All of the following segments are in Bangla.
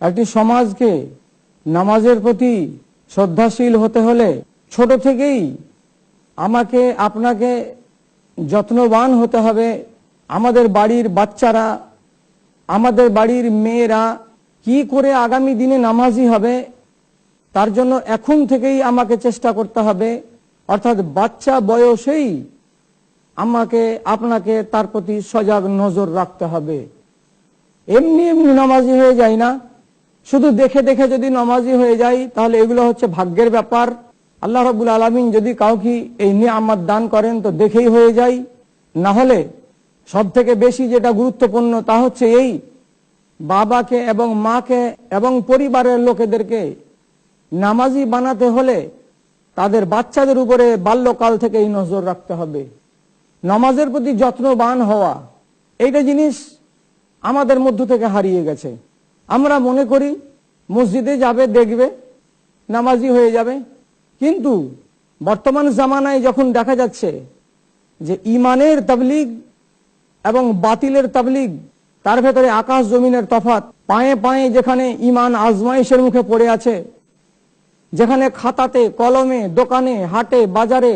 একটি সমাজকে নামাজের প্রতি শ্রদ্ধাশীল হতে হলে ছোট থেকেই আমাকে, আপনাকে যত্নবান হতে হবে। আমাদের বাড়ির বাচ্চারা, আমাদের বাড়ির মেয়েরা কি করে আগামী দিনে নামাজি হবে, তার জন্য এখন থেকেই আমাকে চেষ্টা করতে হবে। অর্থাৎ বাচ্চা বয়সেই আমাকে, আপনাকে তার প্রতি সজাগ নজর রাখতে হবে। এমনি এমনি নামাজি হয়ে যায় না। শুধু দেখে দেখে যদি নামাজি হয়ে যায়, তাহলে এগুলো হচ্ছে ভাগ্যের ব্যাপার। আল্লাহ রবুল আলমিন যদি কাউকে এই নিয়ামত দান করেন, তো দেখেই হয়ে যায়। না হলে সব থেকে বেশি যেটা গুরুত্বপূর্ণ, তা হচ্ছে এই, বাবাকে এবং মাকে এবং পরিবারের লোকেদেরকে নামাজি বানাতে হলে তাদের বাচ্চাদের উপরে বাল্যকাল থেকেই নজর রাখতে হবে। নামাজের প্রতি যত্নবান হওয়া, এইটা জিনিস আমাদের মধ্য থেকে হারিয়ে গেছে। আমরা মনে করি, মসজিদে যাবে, দেখবে, নামাজি হয়ে যাবে। কিন্তু বর্তমান জামানায় যখন দেখা যাচ্ছে যে ইমানের তাবলিগ এবং বাতিলের তাবলিগ, তার ভেতরে আকাশ জমিনের তফাত পায়ে পায়ে যেখানে ইমান আজমাইশের মুখে পড়ে আছে, যেখানে খাতাতে, কলমে, দোকানে, হাটে, বাজারে,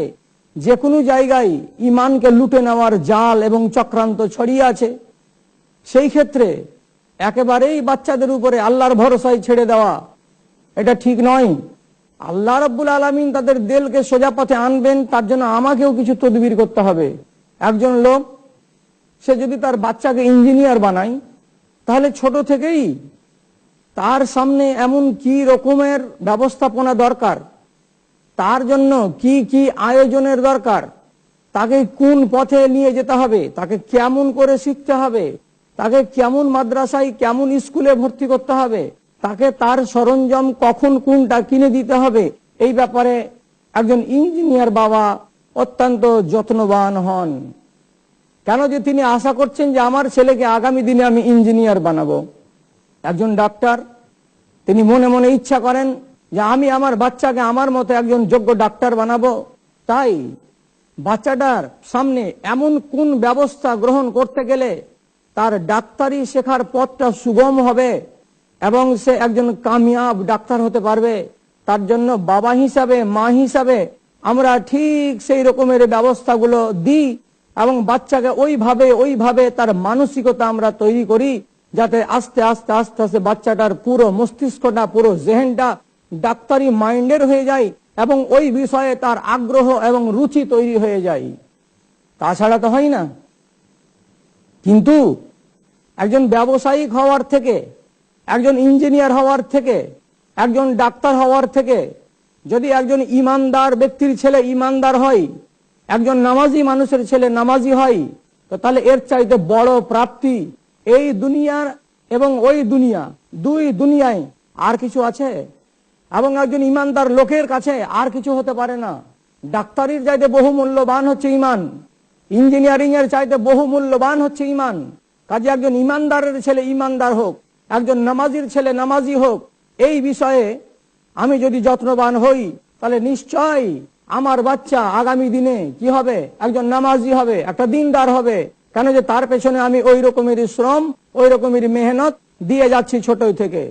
যে কোনো জায়গায় ইমানকে লুটে নেওয়ার জাল এবং চক্রান্ত ছড়িয়ে আছে সেই ক্ষেত্রে একেবারেই বাচ্চাদের উপরে আল্লাহর ভরসায় ছেড়ে দেওয়া, এটা ঠিক নয়। আল্লাহ রব্বুল আলমিন তাদের দেলকে সোজা পথে আনবেন, তার জন্য আমাকেও কিছু তদবির করতে হবে। একজন লোক, সে যদি তার বাচ্চাকে ইঞ্জিনিয়ার বানায়, তাহলে ছোট থেকেই তার সামনে এমন কি রকমের ব্যবস্থাপনা দরকার, তার জন্য কি কি আয়োজনের দরকার, তাকে কোন পথে নিয়ে যেতে হবে, তাকে কেমন করে শিখতে হবে তাকে কেমন মাদ্রাসায়, কেমন স্কুলে ভর্তি করতে হবে, তাকে তার সরঞ্জাম কখন কোনটা কিনে দিতে হবে, এই ব্যাপারে একজন ইঞ্জিনিয়ার বাবা অত্যন্ত যত্নবান হন। কেন যে তিনি আশা করছেন যে আমার ছেলেকে আগামী দিনে আমি ইঞ্জিনিয়ার বানাবো। একজন ডাক্তার, তিনি মনে মনে ইচ্ছা করেন যে আমি আমার বাচ্চাকে আমার মতো একজন যোগ্য ডাক্তার বানাবো। তাই বাচ্চাটার সামনে এমন কোন ব্যবস্থা গ্রহণ করতে গেলে তার ডাক্তারি শেখার পথটা সুগম হবে এবং সে একজন কামিয়াব ডাক্তার হতে পারবে। তার জন্য বাবা হিসাবে, মা হিসাবে আমরা ঠিক সেই রকমের ব্যবস্থাগুলো দিই এবং বাচ্চাকে ওইভাবে ওইভাবে তার মানসিকতা আমরা তৈরি করি যাতে আস্তে আস্তে আস্তে আস্তে বাচ্চাটার পুরো মস্তিষ্কটা, পুরো জেহেনটা ডাক্তারি মাইন্ডের হয়ে যায় এবং ওই বিষয়ে তার আগ্রহ এবং রুচি তৈরি হয়ে যায়। তাছাড়া তো হয় না। কিন্তু একজন ব্যবসায়িক হওয়ার থেকে, একজন ইঞ্জিনিয়ার হওয়ার থেকে, একজন ডাক্তার হওয়ার থেকে, যদি একজন ইমানদার ব্যক্তির ছেলে ইমানদার হয়, একজন নামাজি মানুষের ছেলে নামাজি হয়, তো তাহলে এর চাইতে বড় প্রাপ্তি এই দুনিয়ার এবং ওই দুনিয়া, দুই দুনিয়ায় আর কিছু আছে? এবং একজন ইমানদার লোকের কাছে আর কিছু হতে পারে না। ডাক্তারির চাইতে বহু মূল্যবান হচ্ছে ইমান। ইঞ্জিনিয়ারিং এর চাইতে বহু মূল্যবান হচ্ছে ইমান। কাজে একজন ইমানদারের ছেলে ইমানদার হোক, একজন নামাজির ছেলে নামাজি হোক, এই বিষয়ে আমি যদি যত্নবান হই, তাহলে নিশ্চয় আমার বাচ্চা আগামী দিনে কি হবে? একজন নামাজি হবে, একটা দিনদার হবে। কেন যে তার পেছনে আমি ওই রকমেরই শ্রম, ওই রকমেরই মেহনত দিয়ে যাচ্ছি ছোট থেকে।